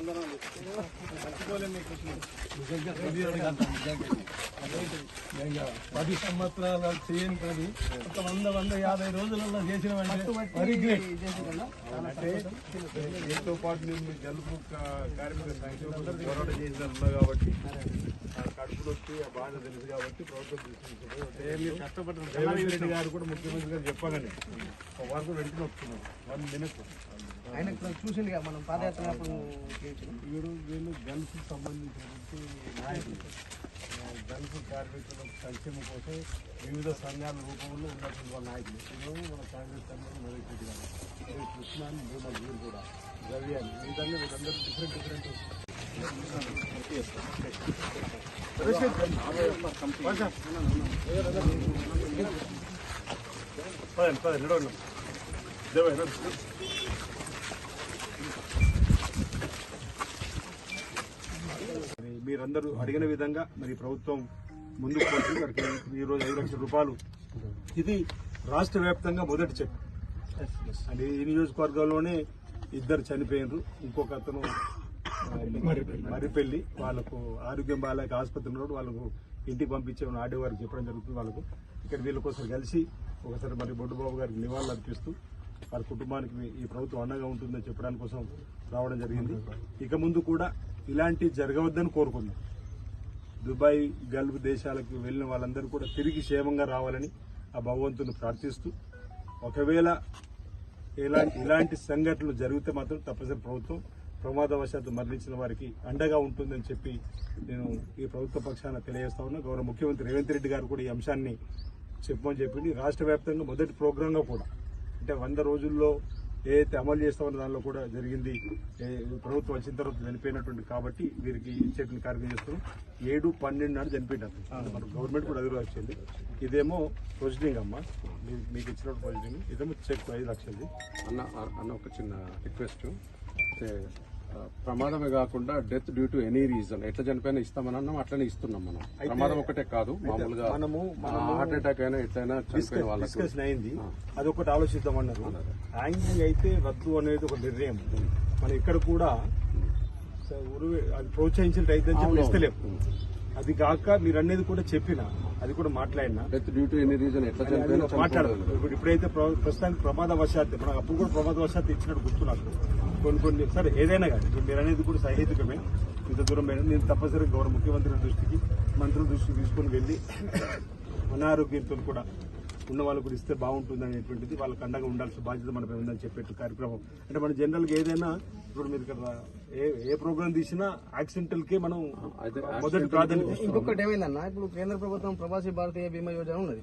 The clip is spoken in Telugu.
వందనాలు పది సంవత్సరాల చేయని పని ఒక వంద వంద యాభై రోజులలో చేసిన దీంతో పాటు నేను జలుబు కా- కార్మిక సంక్షేమ పోరాటం చేసిన కాబట్టి ఆ కడుపు నొప్పి ఆ బాధ తెలుసు కాబట్టి ప్రభుత్వం కష్టపడిన రేవంత్ రెడ్డి గారు కూడా ముఖ్యమంత్రి గారు చెప్పగానే ఒక వరకు వెంటనే వస్తున్నారు వన్ మినిట్. ఆయన చూసింది మనం పాదయాత్ర వీడు వీళ్ళు గల్ఫ్ సంబంధించినటువంటి నాయకులు దళిత కార్మికుల సంక్షేమం కోసం వివిధ సంఘాల రూపంలో ఉన్నటువంటి వాళ్ళ నాయకులు. ఇదేమో మన కాంగ్రెస్ సంఘం నరేష్ రెడ్డి గారు. కృష్ణ అని భూమా వీరు కూడా రవి అని విధంగా వీళ్ళందరూ డిఫరెంట్ డిఫరెంట్ పదండి పదండి నడవండి. దేవ నడు మరి మీరందరూ అడిగిన విధంగా మరి ప్రభుత్వం ముందుకు వచ్చి వారికి ఈ రోజు ఐదు లక్షల రూపాయలు. ఇది రాష్ట్ర వ్యాప్తంగా మొదటి చెక్. అంటే ఈ నియోజకవర్గంలోనే ఇద్దరు చనిపోయినరు. ఇంకొక అతను ఆ, మరిపెళ్ళి వాళ్ళకు ఆరోగ్యం బాగాలేక ఆసుపత్రి ఉన్నాడు వాళ్ళకు ఇంటికి పంపించే ఆడే వారికి చెప్పడం జరుగుతుంది. వాళ్ళకు ఇక్కడ వీళ్ళ కోసం కలిసి ఒకసారి మరి బొడ్డుబాబు గారికి నివాళులు అర్పిస్తూ వారి కుటుంబానికి ఈ ప్రభుత్వం అండగా ఉంటుందని చెప్పడానికి కోసం రావడం జరిగింది. ఇక ముందు కూడా ఇలాంటి జరగవద్దని కోరుకుందాం. దుబాయ్ గల్ఫ్ దేశాలకు వెళ్ళిన వాళ్ళందరూ కూడా తిరిగి క్షేమంగా రావాలని ఆ భగవంతుని ప్రార్థిస్తూ ఒకవేళ ఇలాంటి ఇలాంటి సంఘటనలు జరిగితే మాత్రం తప్పనిసరి ప్రభుత్వం ప్రమాదవశాత్తు మరణించిన వారికి అండగా ఉంటుందని చెప్పి నేను ఈ ప్రభుత్వ పక్షాన తెలియజేస్తా ఉన్నా. గౌరవ ముఖ్యమంత్రి రేవంత్ రెడ్డి గారు కూడా ఈ అంశాన్ని చెప్పమని చెప్పింది రాష్ట్ర వ్యాప్తంగా మొదటి ప్రోగ్రాంగా కూడా అంటే వంద రోజుల్లో ఏదైతే అమలు చేస్తామన్న దానిలో కూడా జరిగింది. ప్రభుత్వం వచ్చిన తర్వాత చనిపోయినటువంటి కాబట్టి వీరికి ఇచ్చేటువంటి కార్యక్రమం చేస్తున్నాం. ఏడు పన్నెండు నాడు చనిపోయినారు. మన గవర్నమెంట్ కూడా అదురు వచ్చింది. ఇదేమో ప్రొసీడింగ్ అమ్మ. మీకు ఇచ్చినప్పుడు ప్రొసీడింగ్. ఇదేమో చెక్ ఐదు లక్షలది. అన్న అన్న ఒక చిన్న రిక్వెస్ట్. ప్రమాదమే కాకుండా death due to any reason ఎట్లా చనిపోయినా ఇస్తామని అన్నాం అట్లనే ఇస్తున్నాం మనం. ప్రమాదం ఒకటే కాదు మామూలుగా మనము హార్ట్ అటాక్ అయినా ఎట్లయినా చనిపోయిన వాళ్ళకు. అయింది. అదొకటి ఆలోచిద్దామన్నారు హ్యాంగింగ్ అయితే రద్దు అనేది ఒక నిర్ణయం. మనం ఇక్కడ కూడా అది ప్రోత్సహించిన రైతు అని చెప్పి ఇస్తలేం. అది కాక మీరు అనేది కూడా చెప్పిన అది కూడా మాట్లాడినా. Death due to any reason ఎట్లా చనిపోయినా మాట్లాడదు చనిపోవడం ఇప్పుడు ఇప్పుడైతే ప్ర- ప్రస్తుతానికి ప్రమాదవశాత్తు మనకు అప్పుడు కూడా ప్రమాదవశాత్తు ఇచ్చినట్టు గుర్తు నాకు. కొన్ని కొన్ని సరే ఏదైనా కానీ. ఇప్పుడు మీరు అనేది కూడా సహేతుకమే. ఇంత దూరం పోయినా నేను తప్పనిసరిగా గౌరవ ముఖ్యమంత్రి దృష్టికి మంత్రుల దృష్టికి తీసుకొని వెళ్ళి అనారోగ్యంతో కూడా ఉన్న వాళ్ళకు కూడా ఇస్తే బాగుంటుంది అనేటువంటిది వాళ్ళకి అండగా ఉండాల్సిన బాధ్యత మనపై ఉందని చెప్పేట్టు కార్యక్రమం. అంటే మన జనరల్గా ఏదైనా ఇప్పుడు మీరు ఇక్కడ ఏ ఏ ప్రోగ్రామ్ తీసినా యాక్సిడెంటల్ కే మనం మొదటి ప్రాధాన్యత. ఇంకొకటి ఏమైందన్న? ఇప్పుడు కేంద్ర ప్రభుత్వం ప్రవాసీ భారతీయ బీమా యోజన ఉన్నది.